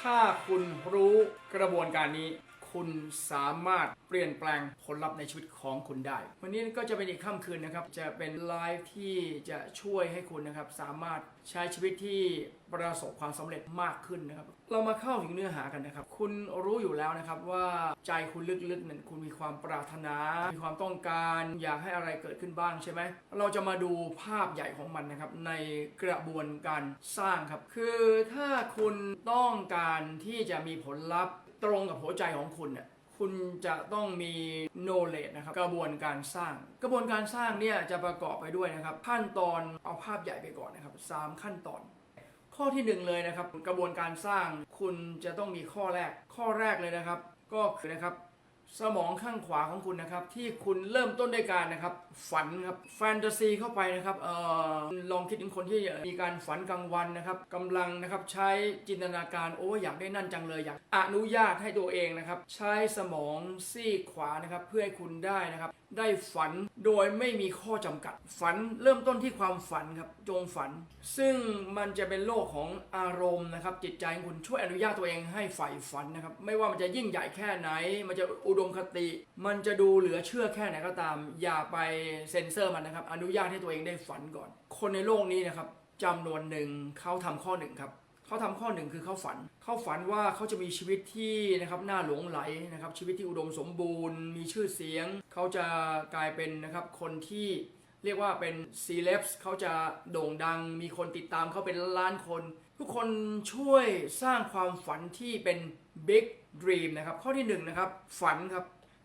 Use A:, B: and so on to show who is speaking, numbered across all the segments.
A: ถ้าคุณรู้กระบวนการนี้ คุณสามารถเปลี่ยนแปลงผลลัพธ์ในชีวิตของคุณได้ วันนี้ก็จะเป็นอีกค่ำคืนนะครับ จะเป็นไลฟ์ที่จะช่วยให้คุณนะครับ สามารถใช้ชีวิตที่ประสบความสำเร็จมากขึ้นนะครับ เรามาเข้าถึงเนื้อหากันนะครับ คุณรู้อยู่แล้วนะครับว่าใจคุณลึกๆนั้นคุณมีความปรารถนา มีความต้องการอยากให้อะไรเกิดขึ้นบ้างใช่ไหม เราจะมาดูภาพใหญ่ของมันนะครับ ในกระบวนการสร้างครับ คือถ้าคุณต้องการที่จะมีผลลัพธ์ตรงกับหัวใจของคุณเนี่ยคุณจะต้องมีโนเลดนะครับกระบวนการสร้าง กระบวนการสร้างเนี่ยจะประกอบไปด้วยนะครับ ขั้นตอนเอาภาพใหญ่ไปก่อนนะครับสามขั้นตอน ข้อที่หนึ่งเลยนะครับ กระบวนการสร้างคุณจะต้องมีข้อแรกข้อแรกเลยนะครับ ก็คือนะครับ สมองข้างขวาของคุณนะครับ ที่คุณเริ่มต้นด้วยการนะครับ ฝันครับแฟนตาซีเข้าไปนะครับเอ่อลองคิดถึงคนที่มีการฝันกลางวันนะครับกำลังนะครับใช้จินตนาการโอ้อยากได้นั่นจังเลยอยากอนุญาตให้ตัวเองนะครับ ใช้สมองซีกขวานะครับ เพื่อให้คุณได้นะครับ ได้ฝันโดยไม่มีข้อจำกัด ฝันเริ่มต้นที่ความฝันครับจงฝัน ซึ่งมันจะเป็นโลกของอารมณ์นะครับ จิตใจของคุณช่วยอนุญาตตัวเองให้ใฝ่ฝันนะครับ ไม่ว่ามันจะยิ่งใหญ่แค่ไหน มันจะอุดมคติ มันจะดูเหลือเชื่อแค่ไหนก็ตาม อย่าไปเซ็นเซอร์มันนะครับ อนุญาตให้ตัวเองได้ฝันก่อน คนในโลกนี้นะครับจำนวนหนึ่งเขาทำข้อหนึ่งครับเขาทำข้อหนึ่งคือเขาฝัน เขาฝันว่าเขาจะมีชีวิตที่นะครับน่าหลงไหลนะครับชีวิตที่อุดมสมบูรณ์ มีชื่อเสียง เขาจะกลายเป็นนะครับคนที่ เรียกว่าเป็นซีเลบส์เขาจะโด่งดัง มีคนติดตามเขาเป็นล้านคน ทุกคนช่วยสร้างความฝันที่เป็น Big Dream นะครับ ข้อที่หนึ่งนะครับฝันครับ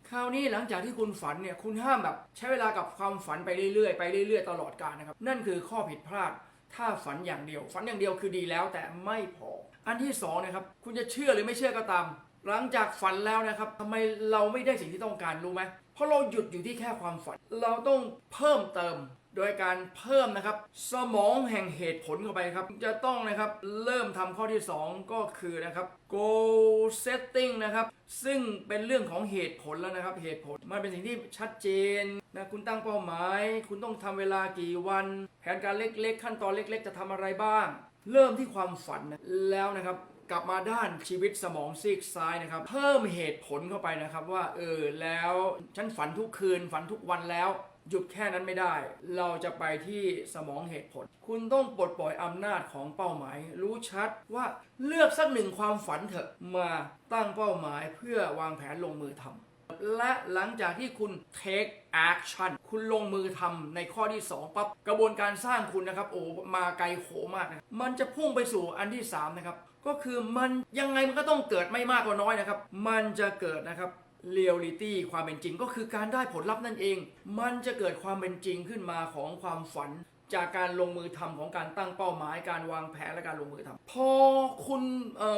A: คราวนี้หลังจากที่คุณฝันเนี่ยคุณห้ามแบบใช้เวลากับความฝันไปเรื่อยๆไปเรื่อยๆ ตลอดกาลนะครับ นั่นคือข้อผิดพลาด ถ้าฝันอย่างเดียว ฝันอย่างเดียวคือดีแล้วแต่ไม่พอ อันที่สองนะครับคุณจะเชื่อหรือไม่เชื่อก็ตาม หลังจากฝันแล้วนะครับทำไมเราไม่ได้สิ่งที่ต้องการรู้ไหมเพราะเราหยุดอยู่ที่แค่ความฝัน เราต้องเพิ่มเติม โดยการเพิ่มนะครับ สมองแห่งเหตุผลเข้าไปครับ จะต้องนะครับเริ่มทำข้อที่ 2 ก็คือนะครับ goal setting นะครับ ซึ่งเป็นเรื่องของเหตุผลแล้วนะครับ เหตุผลมันเป็นสิ่งที่ชัดเจนนะคุณตั้งเป้าหมาย คุณต้องทำเวลากี่วัน แผนการเล็กๆ ขั้นตอนเล็ก ๆ จะทำอะไรบ้าง เริ่มที่ความฝันนะแล้วนะครับ กลับมาด้านชีวิตสมองซีกซ้ายนะครับ เพิ่มเหตุผลเข้าไปนะครับว่าเออแล้วฉันฝันทุกคืนฝันทุกวันแล้ว หยุดแค่นั้นไม่ได้ เราจะไปที่สมองเหตุผล คุณต้องปลดปล่อยอำนาจของเป้าหมาย รู้ชัดว่าเลือกสักหนึ่งความฝันเถอะมาตั้งเป้าหมายเพื่อวางแผนลงมือทำและหลังจากที่คุณ take action คุณลงมือทำในข้อที่ 2ปั๊บกระบวนการสร้างคุณนะครับ โอ้มาไกลโขมากนะมันจะพุ่งไปสู่อันที่ 3 นะครับ ก็คือมันยังไงมันก็ต้องเกิดไม่มากก็น้อยนะครับ มันจะเกิดนะครับเรียลลิตี้ความเป็นจริงก็คือการได้ผลลัพธ์นั่นเอง มันจะเกิดความเป็นจริงขึ้นมาของความฝัน จากการลงมือทำของการตั้งเป้าหมาย การวางแผนและการลงมือทำพอคุณ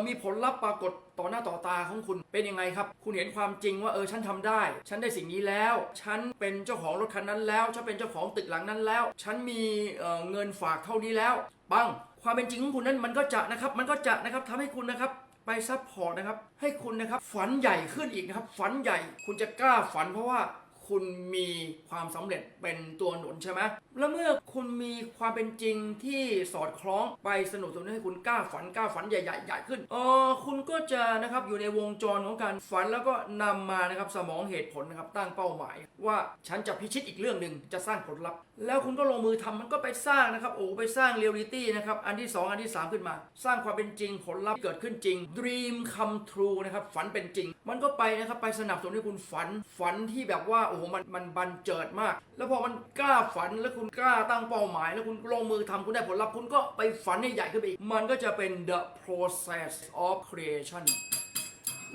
A: มีผลลัพธ์ปรากฏต่อหน้าต่อตาของคุณเป็นยังไงครับ คุณเห็นความจริงว่าเออฉันทำได้ ฉันได้สิ่งนี้แล้ว ฉันเป็นเจ้าของรถคันนั้นแล้ว ฉันเป็นเจ้าของตึกหลังนั้นแล้ว ฉันมีเเงินฝากเท่านี้แล้ว ปัง ความเป็นจริงของคุณนั้นมันก็จะนะครับ มันก็จะนะครับทำให้คุณนะครับไปซัพพอร์ตนะครับ ให้คุณนะครับฝันใหญ่ขึ้นอีกนะครับ ฝันใหญ่คุณจะกล้าฝันเพราะว่า คุณมีความสำเร็จเป็นตัวหนุนใช่ไหมแล้วเมื่อคุณมีความเป็นจริงที่สอดคล้องไปสนุกสนุนให้คุณกล้าฝันกล้าฝันใหญ่ๆใหญ่ขึ้นเออคุณก็จะนะครับอยู่ในวงจรของการฝันแล้วก็นำมานะครับสมองเหตุผลนะครับตั้งเป้าหมาย ว่าฉันจะพิชิตอีกเรื่องหนึ่งจะสร้างผลลัพธ์ แล้วคุณก็ลงมือทำมันก็ไปสร้างนะครับโอ้ไปสร้างเรียลลิตี้นะครับอันที่ 2 อันที่ 3 ขึ้นมา สร้างความเป็นจริงผลลัพธ์เกิดขึ้นจริง Dream come true นะครับฝันเป็นจริง มันก็ไปนะครับไปสนับสนุนให้คุณฝันฝันที่แบบว่าโอ้โหมันมันบันเจิดมาก แล้วพอมันกล้าฝันแล้วคุณกล้าตั้งเป้าหมาย แล้วคุณลงมือทำคุณได้ผลลัพธ์คุณก็ไปฝันให้ใหญ่ขึ้นไปอีกมันก็จะเป็น the process of creation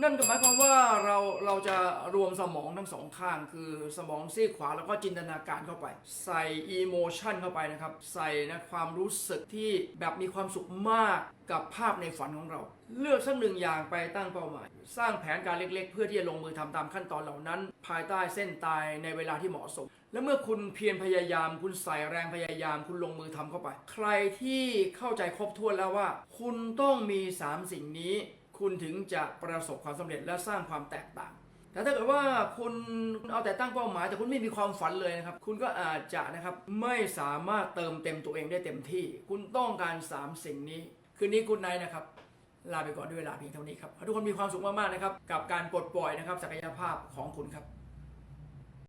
A: นั่นก็หมายความว่าเราเราจะรวมสมองทั้งสองข้าง คือสมองซีกขวาแล้วก็จินตนาการเข้าไป ใส่อีโมชันเข้าไปนะครับ ใส่นะความรู้สึกที่แบบมีความสุขมากกับภาพในฝันของเรา เลือกสักหนึ่งอย่างไปตั้งเป้าหมาย สร้างแผนการเล็กๆ เพื่อที่จะลงมือทำตามขั้นตอนเหล่านั้น ภายใต้เส้นตายในเวลาที่เหมาะสม และเมื่อคุณเพียรพยายาม คุณใส่แรงพยายาม คุณลงมือทำเข้าไป ใครที่เข้าใจครบถ้วนแล้วว่า คุณต้องมีสามสิ่งนี้ คุณถึงจะประสบความสำเร็จและสร้างความแตกต่าง แต่ถ้าเกิดว่าคุณเอาแต่ตั้งเป้าหมาย แต่คุณไม่มีความฝันเลยนะครับ คุณก็อาจจะนะครับไม่สามารถเติมเต็มตัวเองได้เต็มที่ คุณต้องการ 3 สิ่งนี้ คืนนี้คุณไนนะครับ ลาไปก่อนด้วยเวลาเพียงเท่านี้ครับขอทุกคนมีความสุขมากๆนะครับ กับการปลดปล่อยนะครับศักยภาพของคุณครับ